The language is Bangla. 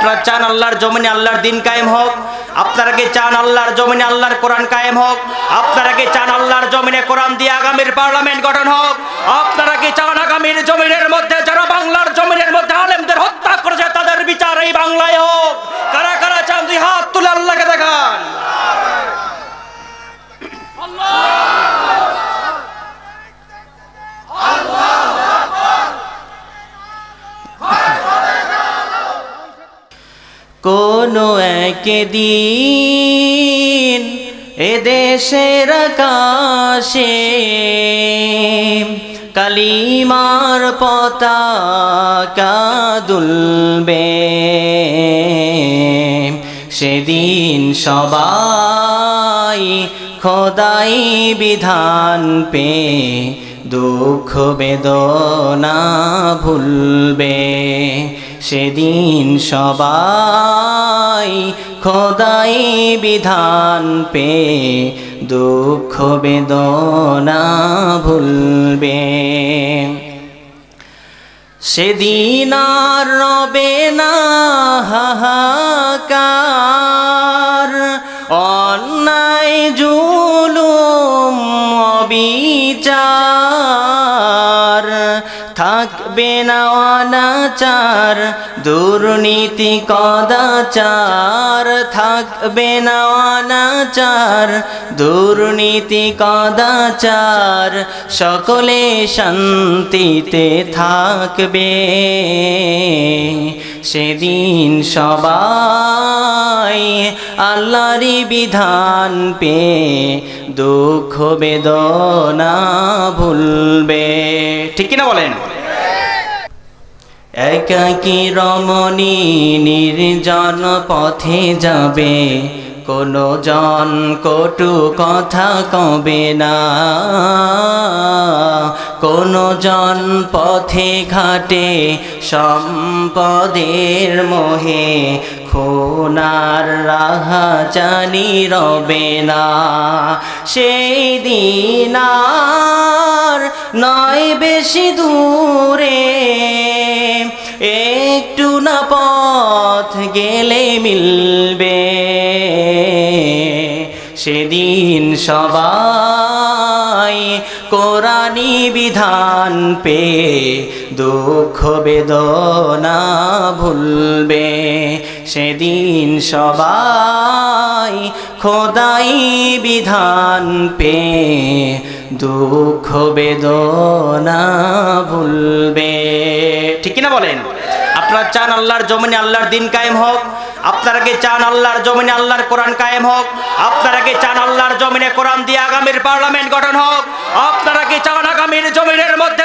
আপনারা চান আল্লাহর জমিনে আল্লাহর দিন কায়েম হোক। আপনারা কি চান আল্লাহর জমিনে আল্লাহর কোরআন কায়েম হোক? আপনারা কি চান আল্লাহর জমিনে কোরআন দিয়ে আগামীর পার্লামেন্ট গঠন হোক? আপনারা কি চান আগামীর জমিনের মধ্যে, যারা বাংলার জমিনের মধ্যে কোনো একদিন এদেশের আকাশে কালিমার পতাকা দুলবে। সেদিন সবাই খোদাই বিধান পে দুঃখ বেদনা ভুলবে। সেদিন সবাই খোদাই বিধান পে দুঃখ বেদনা ভুলবে। সেদিন আর রবে না হাহাকার। থাকবে না অনাচার, দুর্নীতি কদাচার, থাকবে না অনাচার, দুর্নীতি কদাচার, সকলে শান্তিতে থাকবে। সেদিন সবাই আল্লাহরই বিধান পে দুঃখ বেদনা ভুলবে। ঠিক কিনা বলেন? একাকি রমণী নির্জন পথে যাবে। কোনো জন কটু কথা কবে না। কোনো জন পথে ঘাটে সম্পদের মোহে খুনার রাহা জানি রবে না। সেই দিন নয় বেশি দূরে, একটু না পথ গেলে মিলবে। সেদিন সবাই কোরআনি বিধান পে দুঃখ বেদনা ভুলবে। সেদিন সবাই খোদাই বিধান পে দুঃখ বেদনা ভুলবে। ঠিক না বলেন? আপনারা চান আল্লাহর জমিনে আল্লাহর দিন কায়েম হোক আপনারা কি চান আল্লাহর জমিনে আল্লাহর কোরআন কায়েম হোক? আপনারা কি চান আল্লাহর জমিনে কোরআন দিয়ে আগামীর পার্লামেন্ট গঠন হোক? আপনারা কি চান আগামীর জমিনের মধ্যে